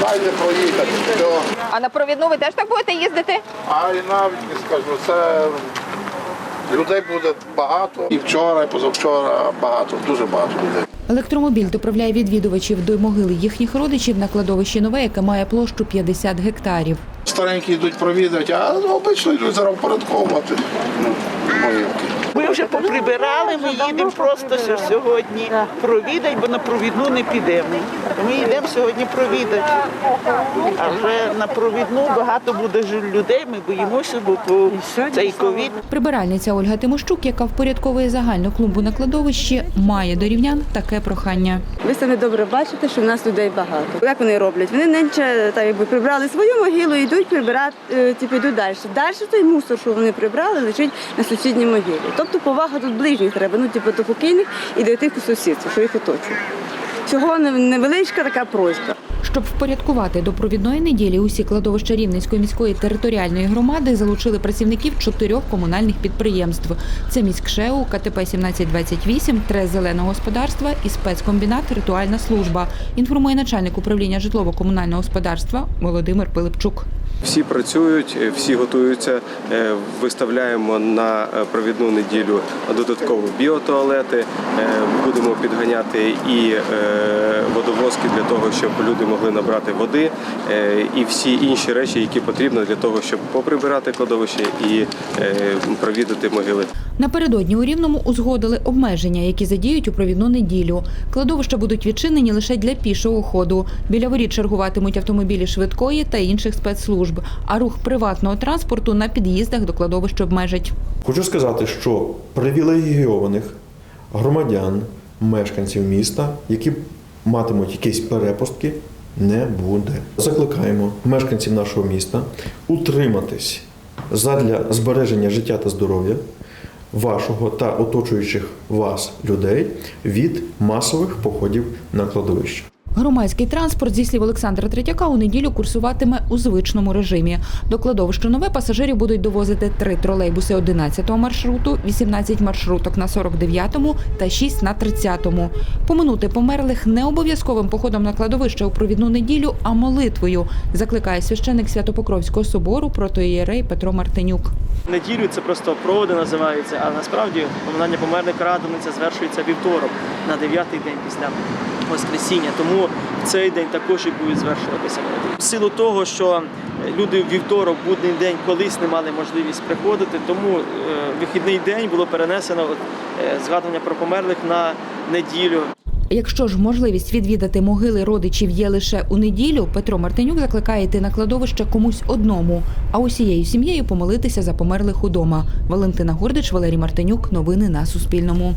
Дайте проїхати. Все. А на провідну ви теж так будете їздити? А і навіть не скажу, це людей буде багато. І вчора, і позавчора багато, дуже багато людей. Електромобіль доправляє відвідувачів до могили їхніх родичів на кладовищі нове, яке має площу 50 гектарів. Старенькі йдуть провідати, а ну, обично йдуть зараз впорядковувати ну, могилки. Ми вже поприбирали, ми їдемо просто сьогодні провідати, бо на провідну не підемо. Ми йдемо сьогодні провідати. А вже на провідну багато буде людей, ми боїмося, бо цей ковід. Прибиральниця Ольга Тимощук, яка впорядковує загальну клумбу на кладовищі, має до рівнян таке прохання. Ви самі добре бачите, що в нас людей багато. Як вони роблять? Вони нинче так якби прибрали свою могилу, йдуть прибирати, е, типу, йдуть далі. Далі той мусор, що вони прибрали, лежить на сусідній могилі. Тобто повага тут ближніх треба, ну типу до покійних і до тих сусідів, що їх оточують. Всього невеличка така просьба. Щоб впорядкувати до провідної неділі усі кладовища Рівненської міської територіальної громади залучили працівників чотирьох комунальних підприємств. Це міськшеу, КТП 1728, Трес зеленого господарства і спецкомбінат Ритуальна служба. Інформує начальник управління житлово-комунального господарства Володимир Пилипчук. Всі працюють, е, всі готуються. е, Виставляємо на е, провідну неділю додаткові біотуалети. Будемо підганяти і водовозки для того, щоб люди могли набрати води, і всі інші речі, які потрібно для того, щоб поприбирати кладовище і провідати могили. Напередодні у Рівному узгодили обмеження, які задіють у провідну неділю. Кладовища будуть відчинені лише для пішого ходу. Біля воріт чергуватимуть автомобілі швидкої та інших спецслужб. А рух приватного транспорту на під'їздах до кладовищ обмежать. Хочу сказати, що привілегійованих громадян, мешканців міста, які матимуть якісь перепустки, не буде. Закликаємо мешканців нашого міста утриматись задля збереження життя та здоров'я вашого та оточуючих вас людей від масових походів на кладовище. Громадський транспорт, зі слів Олександра Третяка, у неділю курсуватиме у звичному режимі. До кладовища нове пасажирів будуть довозити три тролейбуси 11-го маршруту, 18 маршруток на 49-му та 6 на 30-му. Поминути померлих не обов'язковим походом на кладовище у провідну неділю, а молитвою, закликає священик Святопокровського собору протоієрей Петро Мартинюк. Неділю це просто проводи називаються, а насправді поминання померлих радониця звершується вівторок на дев'ятий день після Воскресіння. Тому в цей день також і будуть звершуватися. В силу того, що люди в вівторок, будний день, колись не мали можливість приходити, тому е, вихідний день було перенесено е, згадування про померлих на неділю. Якщо ж можливість відвідати могили родичів є лише у неділю, Петро Мартинюк закликає йти на кладовище комусь одному, а усією сім'єю помолитися за померлих удома. Валентина Гордич, Валерій Мартинюк. Новини на Суспільному.